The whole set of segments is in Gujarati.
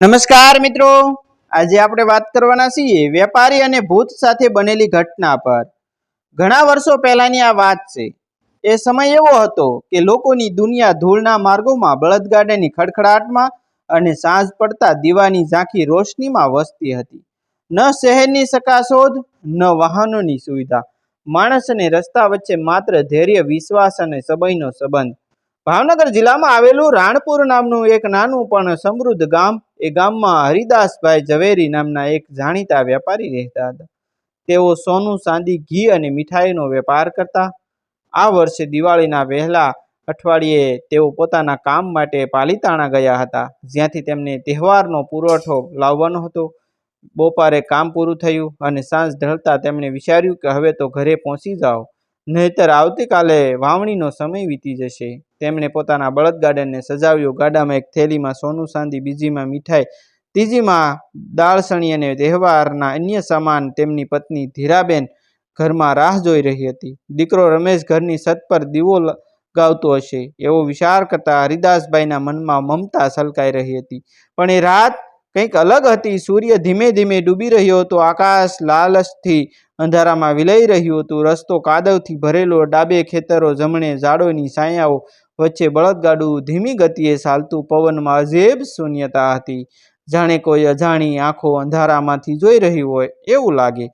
નમસ્કાર મિત્રો. આજે આપણે વાત કરવાના છીએ વેપારી અને ભૂત સાથે બનેલી ઘટના પર. ઘણા વર્ષો પહેલાની આ વાત છે. એ સમય એવો હતો કે લોકોની દુનિયા ધૂળના માર્ગોમાં, બળદગાડાની ખડખડાટમાં અને સાંજ પડતા દીવાની ઝાંખી રોશનીમાં વસતી હતી. ન શહેરની સકાશોધ ન વાહનોની સુવિધા. માણસ અને રસ્તા વચ્ચે માત્ર ધૈર્ય, વિશ્વાસ અને સમયનો સંબંધ. ભાવનગર જિલ્લામાં આવેલું રાણપુર નામનું એક નાનું પણ સમૃદ્ધ ગામ એ ગામમાં હરિદાસભાઈ ઝવેરી નામના એક જાણીતા વેપારી રહેતા હતા. તેઓ સોનું, ચાંદી, ઘી અને મીઠાઈનો વેપાર કરતા. આ વર્ષે દિવાળીના વહેલા અઠવાડિયે તેઓ પોતાના કામ માટે પાલીતાણા ગયા હતા, જ્યાંથી તેમને તહેવારનો પુરવઠો લાવવાનો હતો. બપોરે કામ પૂરું થયું અને સાંજ ઢળતા તેમણે વિચાર્યું કે હવે તો ઘરે પહોંચી જાઓ. નહીતર આવતીકાલે વાવણીનો સમય વીતી જશે. તેમણે પોતાના બળદ ગાર્ડનને સજાવ્યો. ગાડામાં એક થેલીમાં સોનું ચાંદી બીજીમાં મીઠાઈ, ત્રીજીમાં દાળસણી અને તહેવારના અન્ય સામાન તેમની પત્ની ધીરાબેન ઘરમાં રાહ જોઈ રહી હતી. દીકરો રમેશ ઘરની છત પર દીવો લગાવતો હશે. એવો વિચાર કરતા હરિદાસભાઈના મનમાં મમતા છલકાઈ રહી હતી. પણ એ રાત કંઈક અલગ હતી. સૂર્ય ધીમે ધીમે ડૂબી રહ્યો હતો. આકાશ લાલચથી અંધારામાં વિલઈ રહ્યું હતું. રસ્તો કાદવથી ભરેલો, ડાબે ખેતરો, જમણે ઝાડોની છાયાઓ, વચ્ચે બળદગાડું ધીમી ગતિએ ચાલતું પવનમાં અજેબ શૂન્યતા હતી. જાણે કોઈ અજાણી આંખો અંધારામાંથી જોઈ રહી હોય એવું લાગે.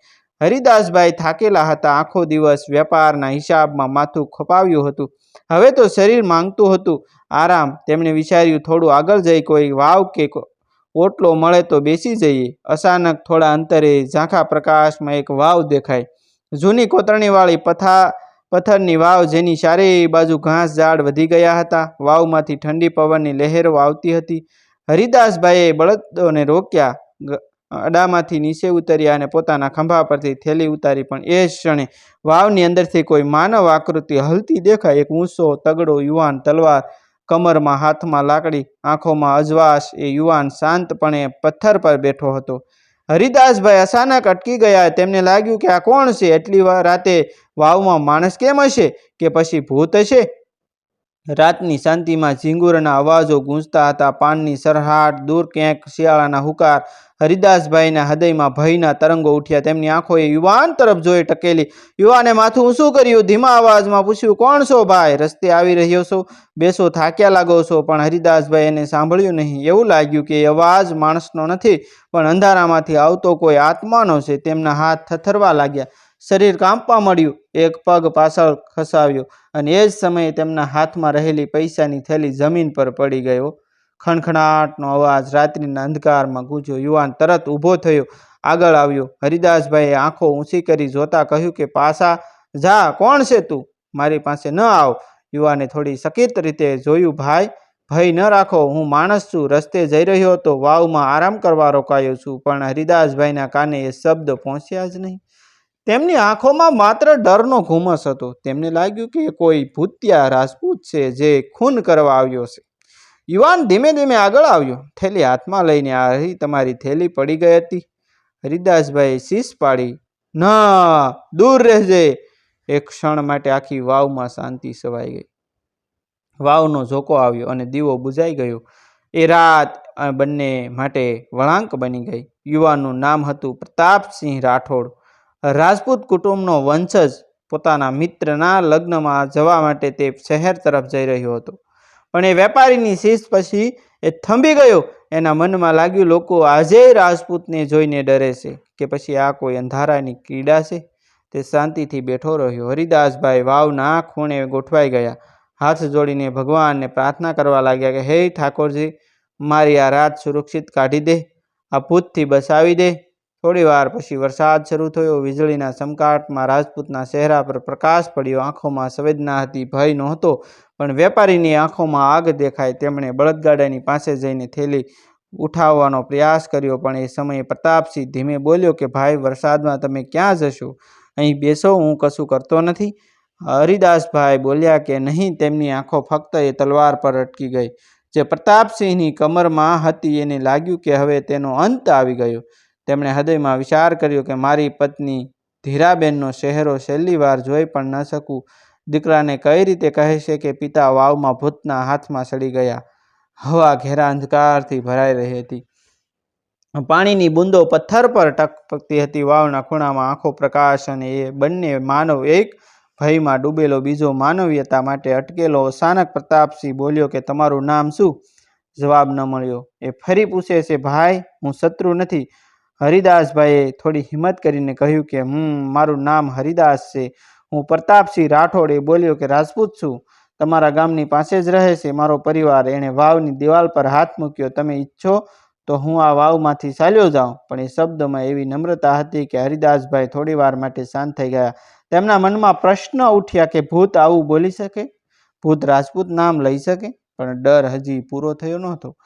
હરિદાસભાઈ થાકેલા હતા. આખો દિવસ વેપારના હિસાબમાં માથું ખપાવ્યું હતું. હવે તો શરીર માંગતું હતું. આરામ. તેમણે વિચાર્યું, થોડું આગળ જઈ કોઈ વાવ કો- ઓટલો મળે તો બેસી જઈએ. અચાનક થોડા અંતરે ઝાંખા પ્રકાશમાં એક વાવ દેખાય. જૂની કોતરણીવાળી પથા, પથ્થરની વાવ જેની ચારે બાજુ ઘાસ ઝાડ વધી ગયા હતા. વાવમાંથી ઠંડી પવનની લહેરો આવતી હતી. હરિદાસભાઈએ બળદોને રોક્યા. અડામાંથી નીચે ઉતર્યા અને પોતાના ખંભા પરથી થેલી ઉતારી પણ એ ક્ષણે વાવની અંદરથી કોઈ માનવ આકૃતિ હલતી દેખાય. એક ઊંચો, તગડો યુવાન તલવાર કમરમાં હાથમાં લાકડી, આંખોમાં અજવાશ, એ યુવાન શાંતપણે પથ્થર પર બેઠો હતો. હરિદાસભાઈ અચાનક અટકી ગયા. તેમને લાગ્યું કે આ કોણ છે? એટલી રાતે વાવમાં માણસ કેમ હશે? કે પછી ભૂત હશે? રાતની શાંતિમાં ઝીંગુરના અવાજો ગૂંજતા હતા. પાનની સરહાટ દૂર ક્યાંક શિયાળાના હુકાર હરિદાસભાઈના હૃદયમાં ભયના તરંગો ઉઠ્યા. તેમની આંખોએ યુવાન તરફ જોઈ ટકેલી. યુવાને માથું ઊંચું કર્યું. ધીમા અવાજમાં પૂછ્યું, કોણ છો ભાઈ? રસ્તે આવી રહ્યો છો? બેસો, થાક્યા લાગો છો. પણ હરિદાસભાઈ એને સાંભળ્યું નહીં. એવું લાગ્યું કે અવાજ માણસનો નથી, પણ અંધારામાંથી આવતો કોઈ આત્માનો છે. તેમના હાથ થથરવા લાગ્યા. શરીર કાંપવા મળ્યું. એક પગ પાછળ ખસાવ્યો અને એ જ સમયે તેમના હાથમાં રહેલી પૈસાની થેલી જમીન પર પડી ગયો. ખણખણાટનો અવાજ રાત્રિના અંધકારમાં ગૂંજ્યો. યુવાન તરત ઊભો થયો. આગળ આવ્યો. હરિદાસભાઈએ આંખો ઊંચી કરી જોતા કહ્યું કે પાછા જા, કોણ છે તું? મારી પાસે ન આવ. યુવાને થોડી સકિત રીતે જોયું, ભાઈ, ભય ન રાખો, હું માણસ છું. રસ્તે જઈ રહ્યો હતો વાવમાં આરામ કરવા રોકાયો છું. પણ હરિદાસભાઈના કાને એ શબ્દ પહોંચ્યા જ નહીં. તેમની આંખોમાં માત્ર ડરનો ઘુમસ હતો. તેમને લાગ્યું કે કોઈ ભૂતિયા રાજપૂત છે જે ખૂન કરવા આવ્યો છે. યુવાન ધીમે ધીમે આગળ આવ્યો. થેલી હાથમાં લઈને આ રહી તમારી થેલી પડી ગઈ હતી. હરિદાસભાઈ શીશ પાડી, ના, દૂર રહેજે. એક ક્ષણ માટે આખી વાવમાં શાંતિ સવાઈ ગઈ. વાવનો ઝોકો આવ્યો અને દીવો બુઝાઈ ગયો. એ રાત બંને માટે વળાંક બની ગઈ. યુવાનનું નામ હતું પ્રતાપસિંહ રાઠોડ. રાજપૂત કુટુંબનો વંશજ પોતાના મિત્રના લગ્નમાં જવા માટે તે શહેર તરફ જઈ રહ્યો હતો. પણ એ વેપારીની શીશ પછી એ થંભી ગયો. એના મનમાં લાગ્યું, લોકો આજે રાજપૂતને જોઈને ડરે છે કે પછી આ કોઈ અંધારાની કીડા છે. તે શાંતિથી બેઠો રહ્યો. હરિદાસભાઈ, વાવના ખૂણે ગોઠવાઈ ગયા. હાથ જોડીને ભગવાનને પ્રાર્થના કરવા લાગ્યા કે, હે ઠાકોરજી, મારી આ રાત સુરક્ષિત કાઢી દે, આ ભૂતથી બસાવી દે. થોડી વાર પછી વરસાદ શરૂ થયો. વીજળીના ચમકાટમાં રાજપૂતના ચહેરા પર પ્રકાશ પડ્યો. આંખોમાં સંવેદના હતી, ભય નહોતો. પણ વેપારીની આંખોમાં આગ દેખાય તેમણે બળદગાડાની પાસે જઈને થેલી ઉઠાવવાનો પ્રયાસ કર્યો, પણ એ સમયે પ્રતાપસિંહ ધીમે બોલ્યો કે, ભાઈ, વરસાદમાં તમે ક્યાં જશો? અહીં બેસો, હું કશું કરતો નથી. હરિદાસભાઈ બોલ્યા કે, નહીં, તેમની આંખો ફક્ત એ તલવાર પર અટકી ગઈ. જે પ્રતાપસિંહની કમરમાં હતી એને લાગ્યું કે, હવે તેનો અંત આવી ગયો. તેમણે હૃદયમાં વિચાર કર્યો કે, મારી પત્ની ધીરાબેનનો ચહેરો છેલ્લી વાર જોઈ પણ ન શકું. દીકરાને કઈ રીતે કહે છે કે પિતા વાવમાં ભૂતના હાથમાં સડી ગયા? હવા ઘેરા અંધકારથી ભરાઈ રહી હતી. પાણીની બૂંદો પથ્થર પર ટકપકતી હતી. વાવના ખૂણામાં આંખો પ્રકાશ અને એ બંને માનવ એક ભયમાં ડૂબેલો બીજો માનવીયતા માટે અટકેલો. અચાનક પ્રતાપસિંહ બોલ્યો કે, તમારું નામ શું? જવાબ ન મળ્યો. એ ફરી પૂછે છે, ભાઈ, હું શત્રુ નથી. હરિદાસભાઈએ થોડી હિંમત કરીને કહ્યું કે હું મારું નામ હરિદાસ છે. હું પ્રતાપસિંહ રાઠોડે બોલ્યો કે, રાજપૂત છું. તમારા ગામની પાસે જ રહે છે. મારો પરિવાર એણે વાવની દિવાલ પર હાથ મૂક્યો. તમે ઈચ્છો તો હું આ વાવમાંથી ચાલ્યો જાઉં. પણ એ શબ્દમાં એવી નમ્રતા હતી કે હરિદાસભાઈ થોડી વાર માટે શાંત થઈ ગયા. તેમના મનમાં પ્રશ્ન ઉઠ્યા કે, ભૂત આવું બોલી શકે? ભૂત રાજપૂત નામ લઈ શકે? પણ ડર હજી પૂરો થયો નહોતો.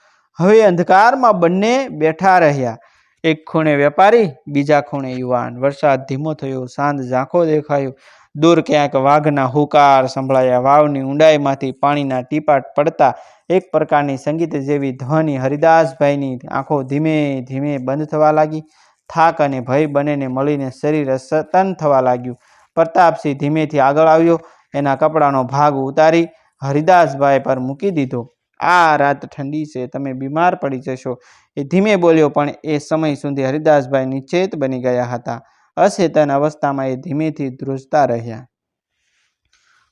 હવે અંધકારમાં બંને બેઠા રહ્યા. એક ખૂણે વેપારી, બીજા ખૂણે યુવાન. વરસાદ ધીમો થયો. સાંજ ઝાંખો દેખાયો. દૂર ક્યાંક વાઘના હુકાર સંભળાયા, વાવની ઊંડાઈમાંથી પાણીના ટીપાટ પડતા એક પ્રકારની સંગીત જેવી ધ્વનિ હરિદાસભાઈની આંખો ધીમે ધીમે બંધ થવા લાગી. થાક અને ભય બંનેને મળીને શરીર સતન થવા લાગ્યું. પ્રતાપસિંહ ધીમેથી આગળ આવ્યો, એના કપડાનો ભાગ ઉતારી હરિદાસભાઈ પર મૂકી દીધો. આ રાત ઠંડી છે, તમે બીમાર પડી જશો. એ ધીમે બોલ્યો, પણ એ સમય સુધી હરિદાસભાઈ નિશ્ચેત બની ગયા હતા. અચેતન અવસ્થામાં એ ધીમેથી ધ્રુજતા રહ્યા.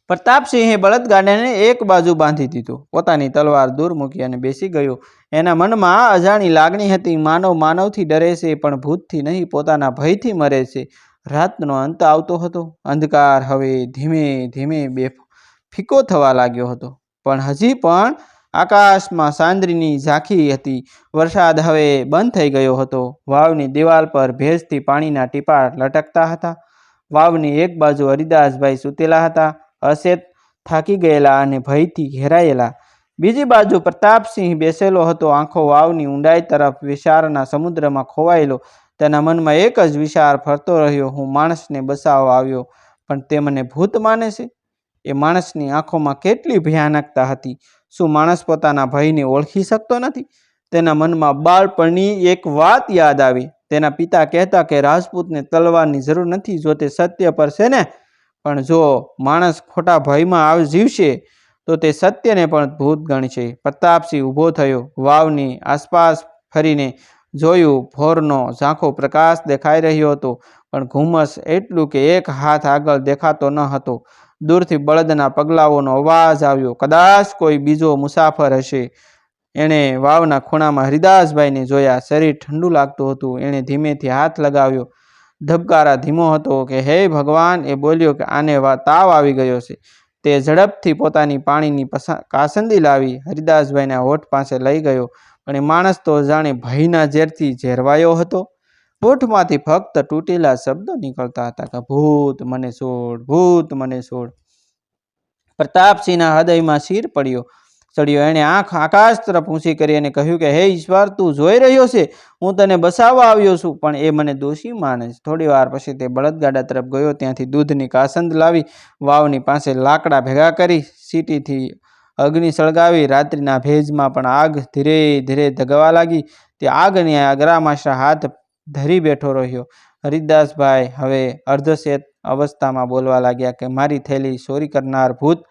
પ્રતાપસિંહે બળદગાડાને એક બાજુ બાંધી દીધો. પોતાની તલવાર દૂર મૂકી અને બેસી ગયો. એના મનમાં અજાણી લાગણી હતી. માનવ માનવથી ડરે છે, પણ ભૂતથી નહીં, પોતાના ભયથી મરે છે. રાતનો અંત આવતો હતો. અંધકાર હવે ધીમે ધીમે બે ફીકો થવા લાગ્યો હતો. પણ હજી પણ આકાશમાં સાંદ્રીની ઝાંખી હતી. વરસાદ હવે બંધ થઈ ગયો હતો. વાવની દિવાલ પર ભેજથી પાણીના ટીપા લટકતા હતા. વાવની એક બાજુ હરિદાસભાઈ સૂતેલા હતા. અસેત થાકી ગયેલા અને ભયથી ઘેરાયેલા. બીજી બાજુ પ્રતાપસિંહ બેસેલો હતો. આંખો વાવની ઊંડાઈ તરફ વિશારના સમુદ્રમાં ખોવાયેલો. તેના મનમાં એક જ વિચાર ફરતો રહ્યો. હું માણસને બસાવવા આવ્યો, પણ તે મને ભૂત માને છે. એ માણસની આંખોમાં કેટલી ભયાનકતા હતી. શું માણસ પોતાના ભયને ઓળખી શકતો નથી? તેના મનમાં બાળપણની એક વાત યાદ આવી. તેના પિતા કહેતા કે રાજપૂતને તલવારની જરૂર નથી જો તે સત્ય પર છે ને? પણ જો માણસ ખોટા ભયમાં આવ, જીવશે, તો તે સત્યને પણ ભૂત ગણશે. પ્રતાપસિંહ ઊભો થયો. વાવની આસપાસ ફરીને જોયું, ભોરનો ઝાંખો પ્રકાશ દેખાઈ રહ્યો હતો, પણ ઘુમ્મસ એટલું કે એક હાથ આગળ દેખાતો ન હતો. દૂરથી બળદના પગલાઓનો અવાજ આવ્યો, કદાચ કોઈ બીજો મુસાફર હશે. એણે વાવના ખૂણામાં હરિદાસભાઈને જોયા, શરીર ઠંડુ લાગતું હતું. એણે ધીમેથી હાથ લગાવ્યો. ધબકારા ધીમો હતો કે, હે ભગવાન, એ બોલ્યો કે, આને તાવ આવી ગયો છે. તે ઝડપથી પોતાની પાણીની કાસંદી લાવી હરિદાસભાઈના હોઠ પાસે લઈ ગયો. એ માણસ તો જાણે ભયના ઝેરથી ઝેરવાયો હતો. હોઠમાંથી ફક્ત તૂટેલા શબ્દો નીકળતા હતા કે, ભૂત, મને છોડ, ભૂત, મને છોડ. પ્રતાપસિંહના હૃદયમાં શીર પડ્યો. ચડ્યો એણે આંખ આકાશ તરફ ઊંચી કરી અને કહ્યું કે, હે ઈશ્વર, તું જોઈ રહ્યો છે? હું તને બસાવવા આવ્યો છું, પણ એ મને દોષી માને છે. થોડી વાર પછી તે બળદગાડા તરફ ગયો. ત્યાંથી દૂધની કાસંદ લાવી, વાવની પાસે લાકડા ભેગા કરી, સીટીથી અગ્નિ સળગાવી રાત્રિના ભેજમાં પણ આગ ધીરે ધીરે ધગવા લાગી. તે આગની અગ્રામાશા હાથ ધરી બેઠો રહ્યો. હરિદાસભાઈ હવે અર્ધશેત અવસ્થામાં બોલવા લાગ્યા કે, મારી થેલી ચોરી કરનાર ભૂત,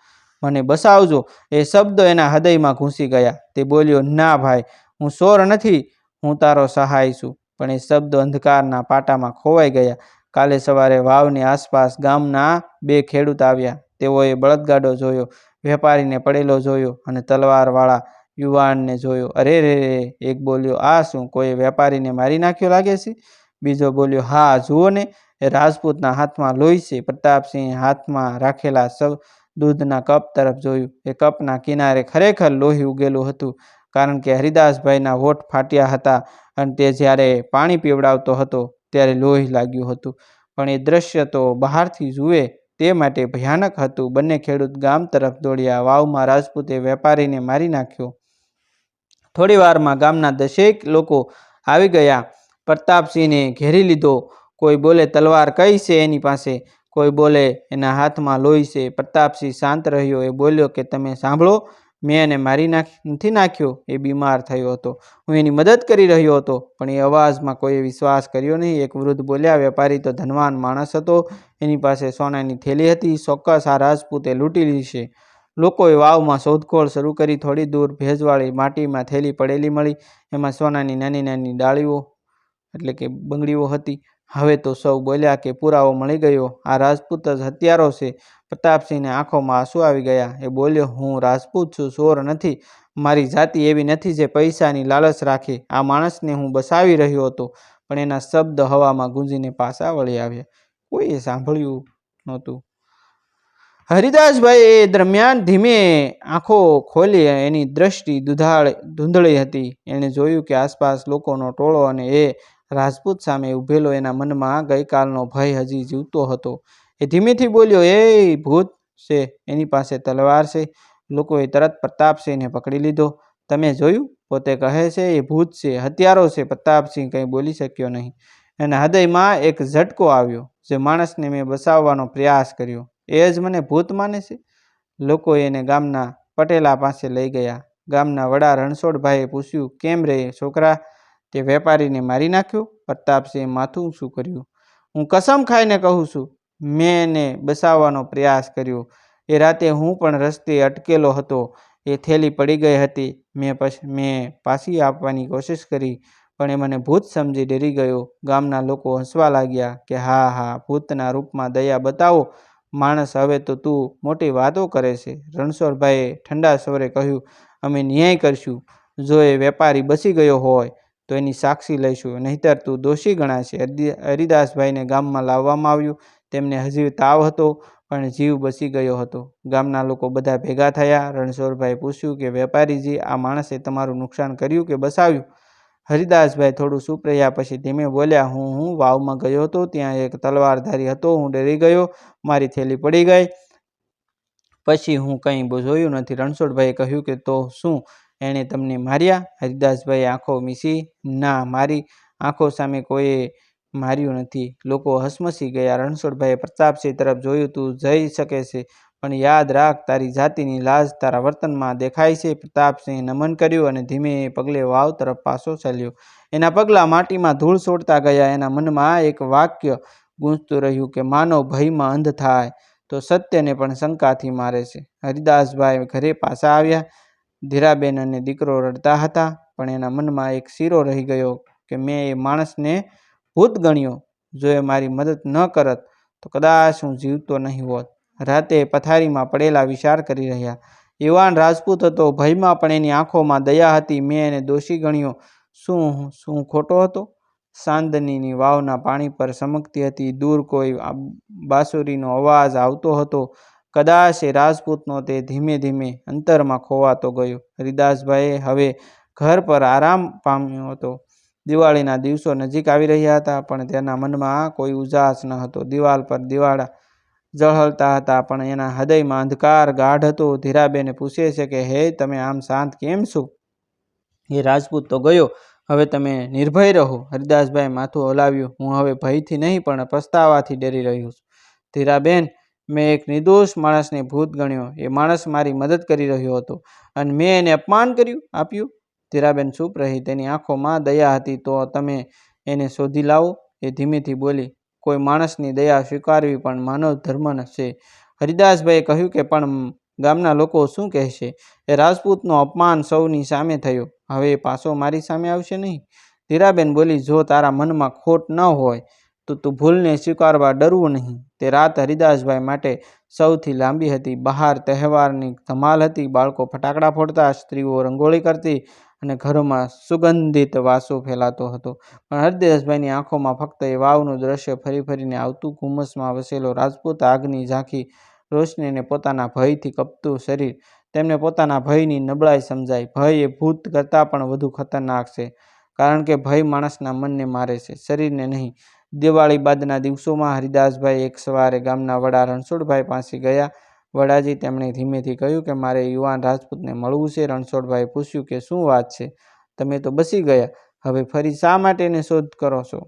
મને બસાવજો. એ શબ્દો એના હૃદયમાં ઘૂસી ગયા. તે બોલ્યો, ના ભાઈ, હું ચોર નથી, હું તારો સહાય છું. પણ એ શબ્દો અંધકારના પાટામાં ખોવાઈ ગયા. કાલે સવારે વાવની આસપાસ ગામના બે ખેડૂત આવ્યા. તેઓએ બળદગાડો જોયો. વેપારીને પડેલો જોયો અને તલવારવાળા યુવાનને જોયો, અરે રે રે એક બોલ્યો, આ શું, કોઈ વેપારીને મારી નાખ્યો લાગે છે? બીજો બોલ્યો, હા, જુઓ ને, એ રાજપૂતના હાથમાં લોહી છે. પ્રતાપસિંહ હાથમાં રાખેલા સૌ દૂધના કપ તરફ જોયું. એ કપના કિનારે ખરેખર લોહી ઉગેલું હતું, કારણ કે હરિદાસભાઈના હોઠ ફાટ્યા હતા અને તે જ્યારે પાણી પીવડાવતો હતો, ત્યારે લોહી લાગ્યું હતું. પણ એ દ્રશ્ય તો બહારથી જુએ તે માટે ભયાનક હતું. બંને ખેડૂત ગામ તરફ દોડ્યા. વાવમાં રાજપૂતે વેપારીને મારી નાખ્યો. થોડી વારમાં ગામના દસેક લોકો આવી ગયા. પ્રતાપસિંહને ઘેરી લીધો. કોઈ બોલે તલવાર કઈ છે એની પાસે? કોઈ બોલે એના હાથમાં લોહી છે. પ્રતાપસિંહ શાંત રહ્યો. એ બોલ્યો કે, તમે સાંભળો. મેં એને મારી નાખ, નથી નાખ્યો, એ બીમાર થયો હતો. હું એની મદદ કરી રહ્યો હતો, પણ એ અવાજમાં કોઈએ વિશ્વાસ કર્યો નહીં. એક વૃદ્ધ બોલ્યા, વેપારી તો ધનવાન માણસ હતો. એની પાસે સોનાની થેલી હતી. ચોક્કસ આ રાજપૂતે લૂંટી લીધી લોકોએ વાવમાં શોધખોળ શરૂ કરી. થોડી દૂર ભેજવાળી માટીમાં થેલી પડેલી મળી. એમાં સોનાની નાની નાની ડાળીઓ, એટલે કે બંગડીઓ હતી. હવે તો સૌ બોલ્યા કે પુરાવો મળી ગયો. આ રાજપૂત જ હત્યારો છે. પ્રતાપસિંહને આંખોમાં આંસુ આવી ગયા. એ બોલ્યો, હું રાજપૂત છું ચોર નથી. મારી જાતિ એવી નથી જે પૈસાની લાલચ રાખે. આ માણસને હું બસાવી રહ્યો હતો, પણ એના શબ્દ હવામાં ગુંજીને પાછા વળી આવ્યા. કોઈએ સાંભળ્યું નહોતું. હરિદાસભાઈ એ દરમિયાન ધીમે આંખો ખોલી એની દ્રષ્ટિ દુધાળ, ધૂંધળી હતી. એણે જોયું કે આસપાસ લોકોનો ટોળો અને એ રાજપૂત સામે ઊભેલો એના મનમાં ગઈકાલનો ભય હજી જીવતો હતો. એ ધીમેથી બોલ્યો એ ભૂત છે, એની પાસે તલવાર છે. લોકોએ તરત પ્રતાપસિંહને પકડી લીધો. તમે જોયું? પોતે કહે છે, એ ભૂત છે, હત્યારો છે. પ્રતાપસિંહ કંઈ બોલી શક્યો નહીં. એના હૃદયમાં એક ઝટકો આવ્યો, જે માણસને મેં બસાવવાનો પ્રયાસ કર્યો. એ જ મને ભૂત માને છે? લોકો એને ગામના પટેલા પાસે લઈ ગયા. ગામના વડા રણછોડભાઈએ પૂછ્યું, કેમ રે છોકરા? તે વેપારીને મારી નાખ્યો? પ્રતાપસિંહે માથું ઊંચું કર્યું. હું કસમ ખાઈને કહું છું મેં એને બસાવવાનો પ્રયાસ કર્યો. એ રાતે હું પણ રસ્તે અટકેલો હતો. એ થેલી પડી ગઈ હતી. મેં પછી, મેં પાછી આપવાની કોશિશ કરી, પણ એ મને ભૂત સમજી ડરી ગયો. ગામના લોકો હસવા લાગ્યા કે, હા હા, ભૂતના રૂપમાં દયા બતાવો. માણસ હવે તો તું મોટી વાતો કરે છે. રણછોડભાઈએ ઠંડા સ્વરે કહ્યું, અમે ન્યાય કરશું. જો એ વેપારી બસી ગયો હોય, તો એની સાક્ષી લઈશું. નહીતર તું દોષી ગણાશે. હરિ- હરિદાસભાઈને ગામમાં લાવવામાં આવ્યું. તેમને હજી તાવ હતો, પણ જીવ બસી ગયો હતો. ગામના લોકો બધા ભેગા થયા. રણછોડભાઈ પૂછ્યું કે, વેપારીજી, આ માણસે તમારું નુકસાન કર્યું કે બસાવ્યું હરિદાસભાઈ થોડું સૂપ રહ્યા પછી ધીમે બોલ્યા, હું હું વાવમાં ગયો હતો. ત્યાં એક તલવારધારી હતો. હું ડરી ગયો. મારી થેલી પડી ગઈ. પછી હું કંઈ જોયું નથી. રણછોડભાઈએ કહ્યું કે, તો શું? એણે તમને માર્યા? હરિદાસભાઈ આંખો મીસી, ના, મારી આંખો સામે કોઈએ માર્યું નથી. લોકો હસમસી ગયા. રણછોડભાઈએ પ્રતાપસિંહ તરફ જોયું તું જઈ શકે છે, પણ યાદ રાખ, તારી જાતિની લાજ તારા વર્તનમાં દેખાય છે. પ્રતાપસિંહે નમન કર્યું અને ધીમે પગલે વાવ તરફ પાછો ચાલ્યો. એના પગલાં માટીમાં ધૂળ છોડતા ગયા. એના મનમાં એક વાક્ય ગૂંજતું રહ્યું કે માનવ ભયમાં અંધ થાય, તો સત્યને પણ શંકાથી મારે છે. હરિદાસભાઈ ઘરે પાછા આવ્યા. ધીરાબેન અને દીકરો રડતા હતા, પણ એના મનમાં એક શીરો રહી ગયો કે, મેં એ માણસને ભૂત ગણ્યો જો એ મારી મદદ ન કરત, તો કદાચ હું જીવતો નહીં હોત. રાતે પથારીમાં પડેલા વિચાર કરી રહ્યા. યુવાન રાજપૂત હતો. ભયમાં પણ એની આંખોમાં દયા હતી. મેં એને દોષી ગણ્યો શું શું ખોટો હતો? સાંદનીની વાવના પાણી પર ચમકતી હતી. દૂર કોઈ બાંસુરીનો અવાજ આવતો હતો. કદાચ એ રાજપૂતનો તે ધીમે ધીમે અંતરમાં ખોવાતો ગયો. હરિદાસભાઈએ હવે ઘર પર આરામ પામ્યો હતો. દિવાળીના દિવસો નજીક આવી રહ્યા હતા, પણ તેના મનમાં કોઈ ઉજાસ ન હતો. દિવાલ પર દિવાળા ઝળહળતા હતા, પણ એના હૃદયમાં અંધકાર ગાઢ હતો. ધીરાબેને પૂછે છે કે, હે, તમે આમ શાંત કેમ છો? એ રાજપૂત તો ગયો. હવે તમે નિર્ભય રહો. હરિદાસભાઈ માથું હલાવ્યું. હું હવે ભયથી નહીં, પણ પસ્તાવાથી ડરી રહ્યો છું. ધીરાબેન, મેં એક નિર્દોષ માણસને ભૂત ગણ્યો. એ માણસ મારી મદદ કરી રહ્યો હતો અને મેં એને અપમાન કર્યું, આપ્યું. ધીરાબેન ચૂપ રહી. તેની આંખોમાં દયા હતી તો તમે એને શોધી લાવો. એ ધીમેથી બોલી, કોઈ માણસની દયા સ્વીકારવી પણ માનવ ધર્મ છે. હરિદાસભાઈએ કહ્યું કે, પણ ગામના લોકો શું કહેશે? એ રાજપૂતનો અપમાન સૌની સામે થયો. હવે પાછો મારી સામે આવશે નહીં. ધીરાબેન બોલી, જો તારા મનમાં ખોટ ન હોય, તો તું ભૂલને સ્વીકારવા ડરવું નહીં. તે રાત હરિદાસભાઈ માટે સૌથી લાંબી હતી. બહાર તહેવારની ધમાલ હતી. બાળકો ફટાકડા ફોડતા, સ્ત્રીઓ રંગોળી કરતી અને ઘરોમાં સુગંધિત વાસો ફેલાતો હતો. પણ હરદેશભાઈની આંખોમાં ફક્ત એ વાવનું દ્રશ્ય ફરી ફરીને આવતું ઘુમ્મસમાં વસેલો રાજપૂત આગની ઝાંખી રોશનીને પોતાના ભયથી કપતું શરીર. તેમને પોતાના ભયની નબળાઈ સમજાય ભય એ ભૂત કરતાં પણ વધુ ખતરનાક છે, કારણ કે ભય માણસના મનને મારે છે, શરીરને નહીં. દિવાળી બાદના દિવસોમાં હરિદાસભાઈ એક સવારે ગામના વડા રણછોડભાઈ પાસે ગયા વડાજી તેમણે ધીમેથી કહ્યું કે, મારે યુવાન રાજપૂતને મળવું છે. રણછોડભાઈએ પૂછ્યું કે, શું વાત છે? તમે તો બસી ગયા. હવે ફરી શા માટે એને શોધ કરો છો?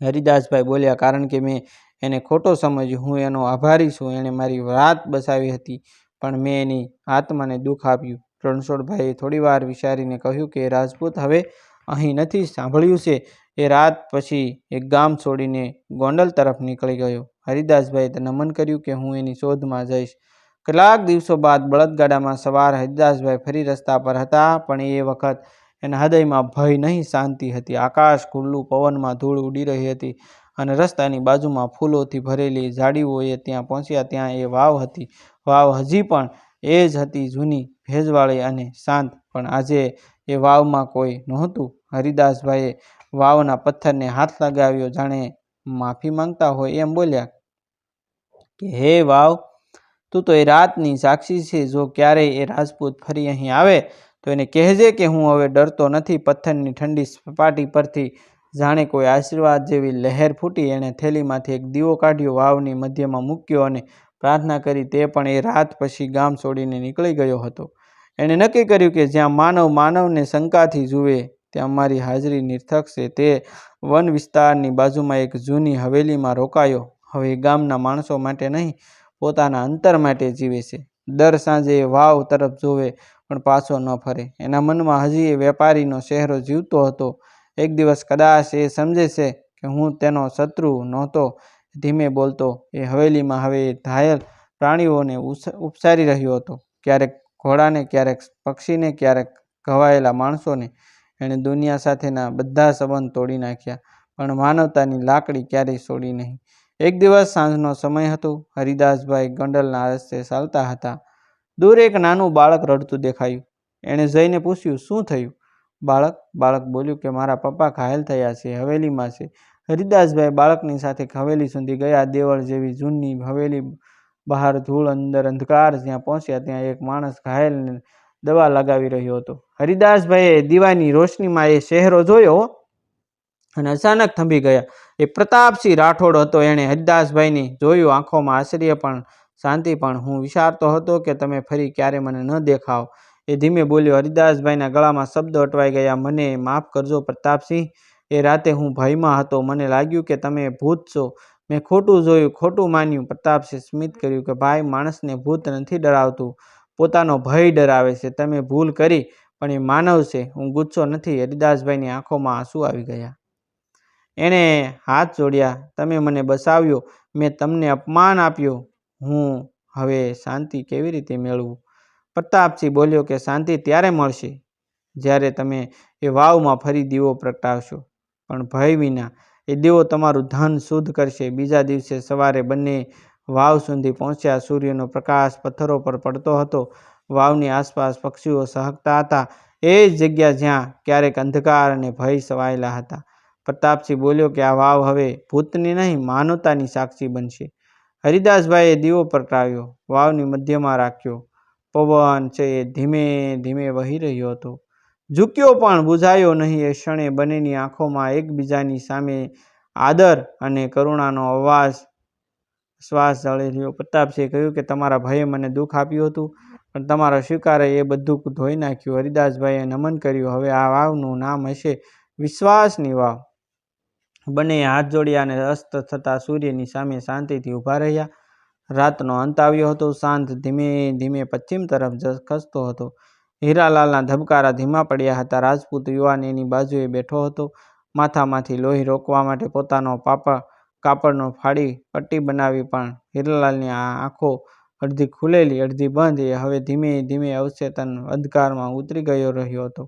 હરિદાસભાઈ બોલ્યા, કારણ કે મેં એને ખોટો સમજ્યો. હું એનો આભારી છું. એણે મારી વાત બસાવી હતી, પણ મેં એની આત્માને દુઃખ આપ્યું. રણછોડભાઈએ થોડીવાર વિચારીને કહ્યું કે, રાજપૂત હવે અહીં નથી સાંભળ્યું છે. એ રાત પછી એ ગામ છોડીને ગોંડલ તરફ નીકળી ગયો. હરિદાસભાઈએ નમન કર્યું કે હું એની શોધમાં જઈશ. કેટલાક દિવસો બાદ બળદગાડામાં સવાર હરિદાસભાઈ ફરી રસ્તા પર હતા, પણ એ વખત એના હૃદયમાં ભય નહીં, શાંતિ હતી. આકાશ ખુલ્લું, પવનમાં ધૂળ ઉડી રહી હતી અને રસ્તાની બાજુમાં ફૂલોથી ભરેલી ઝાડીઓએ ત્યાં પહોંચ્યા ત્યાં એ વાવ હતી. વાવ હજી પણ એ જ હતી જૂની, ભેજવાળી અને શાંત, પણ આજે એ વાવમાં કોઈ નહોતું. હરિદાસભાઈએ વાવના પથ્થરને હાથ લગાવ્યો, જાણે માફી માંગતા હોય એમ બોલ્યા. કે હે વાવ, તું તો એ રાતની સાક્ષી છે, જો ક્યારેય એ રાજપૂત ફરી અહીં આવે, તો એને કહેજે કે હું હવે ડરતો નથી, પથ્થરની ઠંડી સપાટી પરથી જાણે કોઈ આશીર્વાદ જેવી લહેર ફૂટી, એણે થેલીમાંથી એક દીવો કાઢ્યો, વાવની મધ્યમાં મૂક્યો અને પ્રાર્થના કરી તે પણ એ રાત પછી ગામ છોડીને નીકળી ગયો હતો. એણે નક્કી કર્યું કે જ્યાં માનવ માનવને શંકાથી જુએ ત્યાં મારી હાજરી નિર્થક છે. તે વન વિસ્તારની બાજુમાં એક જૂની હવેલીમાં રોકાયો. હવે ગામના માણસો માટે નહીં, પોતાના અંતર માટે જીવે છે. દર સાંજે વાવ તરફ જોવે, પણ પાછો ન ફરે. એના મનમાં હજી એ વેપારીનો ચહેરો જીવતો હતો. એક દિવસ કદાચ એ સમજે છે કે હું તેનો શત્રુ નહોતો. ધીમે બોલતો, એ હવેલીમાં હવે ઘાયલ પ્રાણીઓને ઉપસારી રહ્યો હતો. ક્યારેક ઘોડાને, ક્યારેક પક્ષીને, ક્યારેક ઘવાયેલા માણસોને. એણે દુનિયા સાથેના બધા સંબંધ તોડી નાખ્યા, પણ માનવતાની લાકડી ક્યારેય છોડી નહીં. એક દિવસ સાંજનો સમય હતો, હરિદાસભાઈ ગંડલના રસ્તે ચાલતા હતા. દૂર એક નાનું બાળક રડતું દેખાયું. એણે જઈને પૂછ્યું, શું થયું? બાળક બાળક બોલ્યું કે, મારા પપ્પા ઘાયલ થયા છે, હવેલીમાં છે. હરિદાસભાઈ બાળકની સાથે હવેલી સુધી ગયા. દેવળ જેવી જૂની હવેલી બહાર ધૂળ અંદર અંધકાર જ્યાં પહોંચ્યા, ત્યાં એક માણસ ઘાયલને દવા લગાવી રહ્યો હતો. હરિદાસભાઈએ દીવાની રોશનીમાં એ શહેરો જોયો અને અચાનક થંભી ગયા. એ પ્રતાપસિંહ રાઠોડ હતો. એણે હરિદાસભાઈને જોયું, આંખોમાં આશ્ચર્ય પણ, શાંતિ પણ. હું વિચારતો હતો કે તમે ફરી ક્યારે મને ન દેખાવ. એ ધીમે બોલ્યો, હરિદાસભાઈના ગળામાં શબ્દો અટવાઈ ગયા. મને માફ કરજો પ્રતાપસિંહ. એ રાતે હું ભયમાં હતો. મને લાગ્યું કે તમે ભૂત છો. મેં ખોટું જોયું, ખોટું માન્યું. પ્રતાપસિંહ સ્મિત કર્યું કે, ભાઈ, માણસને ભૂત નથી ડરાવતું. પોતાનો ભય ડરાવે છે. તમે ભૂલ કરી, પણ એ માનવ છે. હું ગુસ્સો નથી. હરિદાસભાઈની આંખોમાં આંસુ આવી ગયા. એણે હાથ જોડ્યા. તમે મને બસાવ્યો. મેં તમને અપમાન આપ્યો. હું હવે શાંતિ કેવી રીતે મેળવું? પ્રતાપસિંહ બોલ્યો કે શાંતિ ત્યારે મળશે જ્યારે તમે એ વાવમાં ફરી દીવો પ્રગટાવશો. પણ ભય વિના એ દીવો તમારું ધન શુદ્ધ કરશે. બીજા દિવસે સવારે બંને વાવ સુધી પહોંચ્યા. સૂર્યનો પ્રકાશ પથ્થરો પર પડતો હતો. વાવની આસપાસ પક્ષીઓ સહકતા હતા. એ જ જગ્યા જ્યાં ક્યારેક અંધકાર અને ભય સવાયેલા હતા. પ્રતાપસિંહ બોલ્યો કે, આ વાવ હવે ભૂતની નહીં, માનવતાની સાક્ષી બનશે. હરિદાસભાઈએ દીવો પ્રગટાવ્યો. વાવની મધ્યમાં રાખ્યો. પવન છે એ ધીમે ધીમે વહી રહ્યો હતો. ઝૂક્યો પણ, બુઝાયો નહીં એ ક્ષણે બંનેની આંખોમાં એકબીજાની સામે આદર અને કરુણાનો અવાજ શ્વાસ જળી રહ્યો. પ્રતાપસિંહે કહ્યું કે તમારા ભાઈએ મને દુઃખ આપ્યું હતું, પણ તમારા સ્વીકારે એ બધું ધોઈ નાખ્યું. હરિદાસભાઈએ નમન કર્યું, હવે આ વાવનું નામ હશે વિશ્વાસની વાવ. બંનેએ હાથ જોડ્યા અને અસ્ત થતા સૂર્યની સામે શાંતિથી ઊભા રહ્યા. રાતનો અંત આવ્યો હતો. શાંત ધીમે ધીમે પશ્ચિમ તરફ ખસતો હતો. હીરાલાલના ધબકારા ધીમા પડ્યા હતા. રાજપૂત યુવાન એની બાજુએ બેઠો હતો. માથામાંથી લોહી રોકવા માટે પોતાનો પાપા કાપડનો ફાડી પટ્ટી બનાવી પણ હીરાલાલની આ આંખો અડધી ખુલેલી, અડધી બંધ, એ હવે ધીમે ધીમે અવચેતન અંધકારમાં ઉતરી ગયો રહ્યો હતો.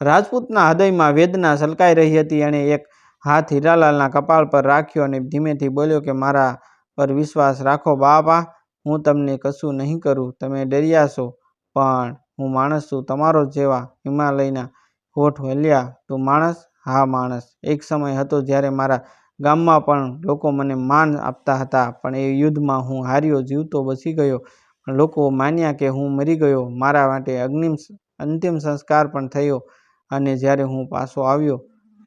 રાજપૂતના હૃદયમાં વેદના સલકાઈ રહી હતી એણે એક હાથ હીરાલાલના કપાળ પર રાખ્યો અને ધીમેથી બોલ્યો કે, મારા પર વિશ્વાસ રાખો બાપા, હું તમને કશું નહીં કરું, તમે ડર્યા પણ હું માણસ છું, તમારો જેવા હિમાલયના હોઠ હલ્યા તું માણસ, હા માણસ. એક સમય હતો જ્યારે મારા ગામમાં પણ લોકો મને માન આપતા હતા, પણ એ યુદ્ધમાં હું હાર્યો, જીવતો બચી ગયો. પણ લોકો માન્યા કે હું મરી ગયો. મારા માટે અગ્નિમ અંતિમ સંસ્કાર પણ થયો અને જ્યારે હું પાછો આવ્યો,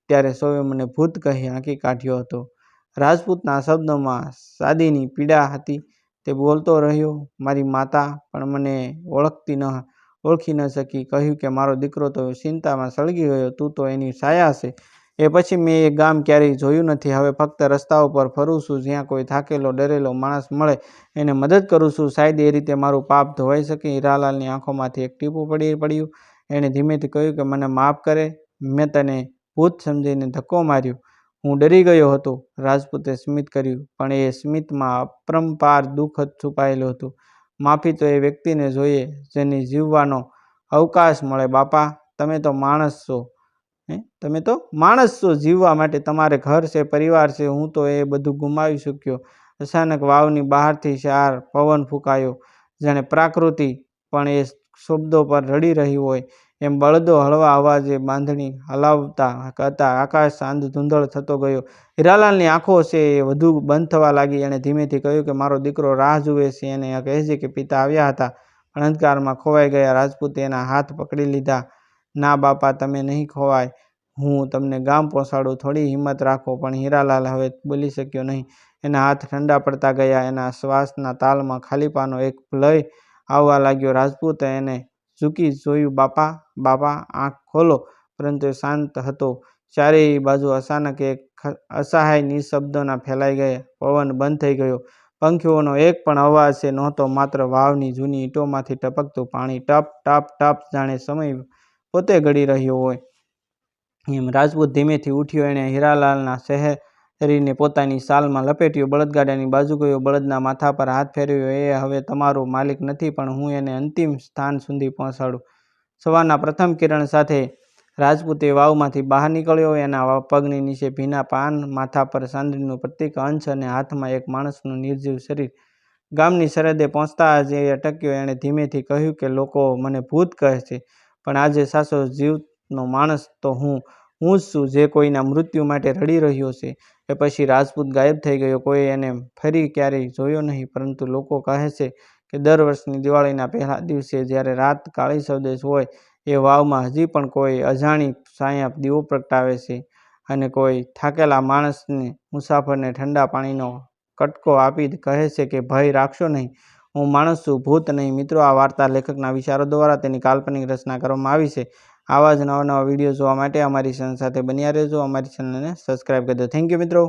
ત્યારે સૌએ મને ભૂત કહી આંકી કાઢ્યો હતો. રાજપૂતના શબ્દોમાં સાદીની પીડા હતી. તે બોલતો રહ્યો, મારી માતા પણ મને ઓળખતી ન, ઓળખી ન શકી. કહ્યું કે મારો દીકરો તો ચિંતામાં સળગી ગયો. તું તો એની છાયા છે. એ પછી મેં એ ગામ ક્યારેય જોયું નથી. હવે ફક્ત રસ્તાઓ પર ફરું છું, જ્યાં કોઈ થાકેલો, ડરેલો માણસ મળે, એને મદદ કરું છું. શાયદ એ રીતે મારું પાપ ધોવાઈ શકે. હીરાલાલની આંખોમાંથી એક ટીપું પડી પડ્યું. એણે ધીમેથી કહ્યું કે, મને માફ કરે. મેં તને ભૂત સમજીને ધક્કો માર્યો. હું ડરી ગયો હતો. રાજપૂતે સ્મિત કર્યું, પણ એ સ્મિતમાં અપરંપાર દુઃખ છુપાયેલું હતું. માફી તો એ વ્યક્તિને જોઈએ, જેની જીવવાનો અવકાશ મળે. બાપા, તમે તો માણસ છો. તમે તો માણસ છો જીવવા માટે. તમારે ઘર છે, પરિવાર છે, હું તો એ બધું ગુમાવી શક્યો. અચાનક વાવની બહારથી શાર પવન ફૂંકાયો. જાણે પ્રાકૃતિ પણ એ શબ્દો પર રડી રહી હોય. એમ બળદો હળવા અવાજે બાંધણી હલાવતા હતા. આકાશ ચાંદ ધૂંધળ થતો ગયો. હીરાલાલની આંખો છે એ વધુ બંધ થવા લાગી. એણે ધીમેથી કહ્યું કે, મારો દીકરો રાહ જુએ છે. એને કહે છે કે, પિતા આવ્યા હતા. પણ અંધકારમાં ખોવાઈ ગયા. રાજપૂતે એના હાથ પકડી લીધા. ના બાપા, તમે નહીં ખોવાય. હું તમને ગામ પહોંચાડું, થોડી હિંમત રાખો, પણ હીરાલાલ હવે બોલી શક્યો નહીં. એના હાથ ઠંડા પડતા ગયા, એના શ્વાસના તાલમાં ખાલીપાનો એક લય આવવા લાગ્યો. રાજપૂતે એને ઝૂકી જોયું, બાપા બાપા, આંખ ખોલો. પરંતુ શાંત હતો. ચારેય બાજુ અચાનક એક અસહાય નિશબ્દોના ફેલાઈ ગયા. પવન બંધ થઈ ગયો. પંખીઓનો એક પણ અવાજ છે નહોતો, માત્ર વાવની જૂની ઈંટોમાંથી ટપકતું પાણી ટપ ટપ ટપ, જાણે સમય પોતે ગળી રહ્યો હોય. એમ રાજપૂત ધીમેથી ઉઠ્યો, એણે હીરાલાલના શહેરીને પોતાની શાલમાં લપેટ્યો, બળદગાડાની બાજુ ગયો, બળદના માથા પર હાથ ફેરવ્યો, એ હવે તમારો માલિક નથી, પણ હું એને અંતિમ સ્થાન સુધી પહોંચાડું. સવારના પ્રથમ કિરણ સાથે રાજપૂતે વાવમાંથી બહાર નીકળ્યો, એના પગની નીચે ભીના પાન, માથા પર સાંદડીનું પ્રતિક, અંશ અને હાથમાં એક માણસનું નિર્જીવ શરીર. ગામની સરહદે પહોંચતા જ એ અટક્યો, એણે ધીમેથી કહ્યું કે, લોકો મને ભૂત કહે છે. પણ આજે સાસો જીવનો માણસ તો હું હું જ છું જે કોઈના મૃત્યુ માટે રડી રહ્યો છે. એ પછી રાજપૂત ગાયબ થઈ ગયો. કોઈ એને ફરી ક્યારેય જોયો નહીં, પરંતુ લોકો કહે છે કે દર વર્ષની દિવાળીના પહેલા દિવસે જ્યારે રાત કાળી સૌદેશ હોય, એ વાવમાં હજી પણ કોઈ અજાણી સાયા દીવો પ્રગટાવે છે અને કોઈ થાકેલા માણસને મુસાફરને ઠંડા પાણીનો કટકો આપી કહે છે કે ભય રાખશો નહીં. હું માણસ છું, ભૂત નહીં. મિત્રો, આ વાર્તા લેખકના વિચારો દ્વારા તેની કાલ્પનિક રચના કરવામાં આવી છે. આવા જ નવા નવા વીડિયો જોવા માટે અમારી ચેનલ સાથે બન્યા રહેજો. અમારી ચેનલને સબસ્ક્રાઈબ કરી દો. થેન્ક યુ મિત્રો.